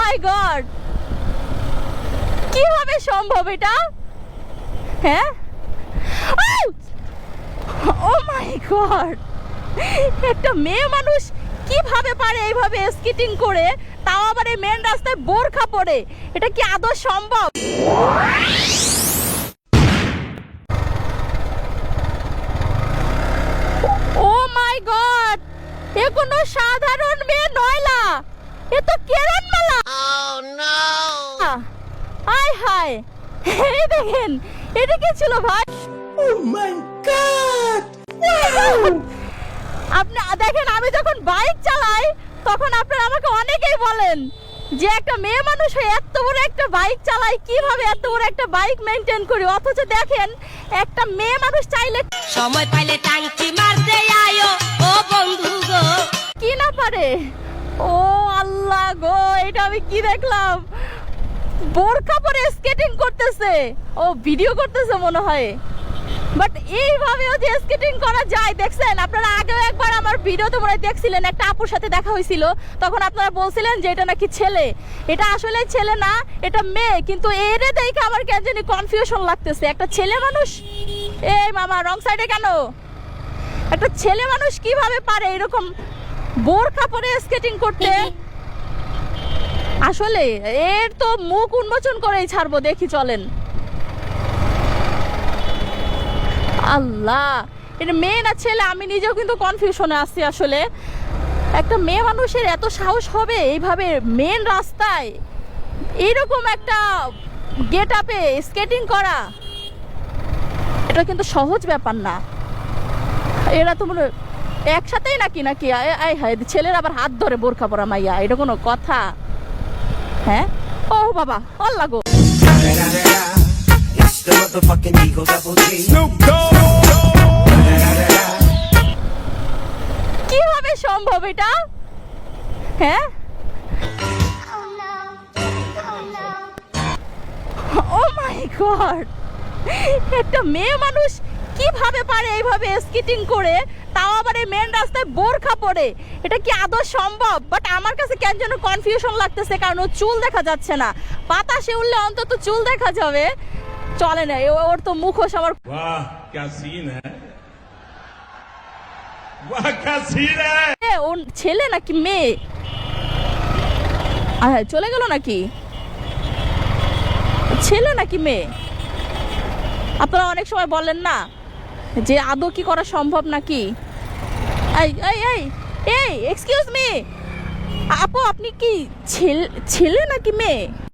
মাই god কীভাবে সম্ভব এটা? হ্যাঁ? ও মাই গড একটা মেয়ে মানুষ কীভাবে পারে এইভাবে স্কেটিং করে, তাও আবার এই মেন রাস্তায় বোরখা পরে? এটা কি আদৌ সম্ভব? ও মাই গড এ কোনো সাধারণ মেয়ে নয়লা এ তো কেরন মালা আয় হায় এই দেখেন এটা কি ছিল ভাই? আপনি দেখেন আমি যখন বাইক চালাই তখন আপনারা আমাকে অনেকেই বলেন যে একটা মেয়ে মানুষ হয়ে এত বড় একটা বাইক চালায় কীভাবে এত বড় একটা বাইক মেনটেন করি? অথচ দেখেন একটা মেয়ে মানুষ চাইলে সময় পাইলে টাঙ্কি মারতে আয়ো। ও বন্ধু গো। কি না পারে? ও আল্লাহ গো এটা আমি কি দেখলাম? বোরখা পরে স্কেটিং করতেছে। ও ভিডিও করতেছে মনে হয়। বাট এইভাবেও যে স্কেটিং করা যায়, দেখছেন? আপনারা আগেও একবার আমার ভিডিওতে মনে হয় দেখছিলেন, একটা আপুর সাথে দেখা হয়েছিল। তখন আপনারা বলছিলেন যে এটা নাকি ছেলে। এটা আসলে ছেলে না, এটা মেয়ে। কিন্তু এরে দেখে আমার কেন জানি কনফিউশন লাগতেছে। একটা ছেলে মানুষ? এই মামা রং সাইডে কেন? একটা ছেলে মানুষ কীভাবে পারে এরকম বোরখা পরে স্কেটিং করতে? আসলে এর তো মুখ উন্মোচন করেই ছাড়বো, দেখি চলেন। আল্লাহ, এটা মেয়ে না ছেলে? আমি নিজেও কিন্তু কনফিউশনে আছি আসলে। একটা মেয়ে মানুষের এত সাহস হবে এইভাবে মেন রাস্তায়? এইরকম একটা গেট আপে স্কেটিং করা? এটা কিন্তু সহজ ব্যাপার না। এরা তো মনে একসাথেই নাকি নাকি? আয় হায়, ছেলের আবার হাত ধরে বোরখা পরা মাইয়া, এটা কোনো কথা। হ্যাঁ? ও বাবা, আল্লাহ G. কীভাবে সম্ভব এটা? হ্যাঁ? ও মাই গড, একটা মেয়ে মানুষ কীভাবে পারে এইভাবে স্কেটিং করে? তাও আবার এই মেন রাস্তায় বোরখা পরে। এটা কি আদৌ সম্ভব? বাট আমার কাছে কেন যেন কনফিউশন লাগতেছে কারণ ও চুল দেখা যাচ্ছে না। পাতা সে উঠলে অন্তত চুল দেখা যাবে। চলে না ওর তো মুখোশ আমার ওর ছেলে নাকি মেয়ে? চলে গেল নাকি? ছেলে নাকি মেয়ে? আপনারা অনেক সময় বলেন না যে আদৌ কি করা সম্ভব নাকি? এই এই এই এই এক্সকিউজ মি আপু আপনি কি ছেলে ছেলে নাকি মেয়ে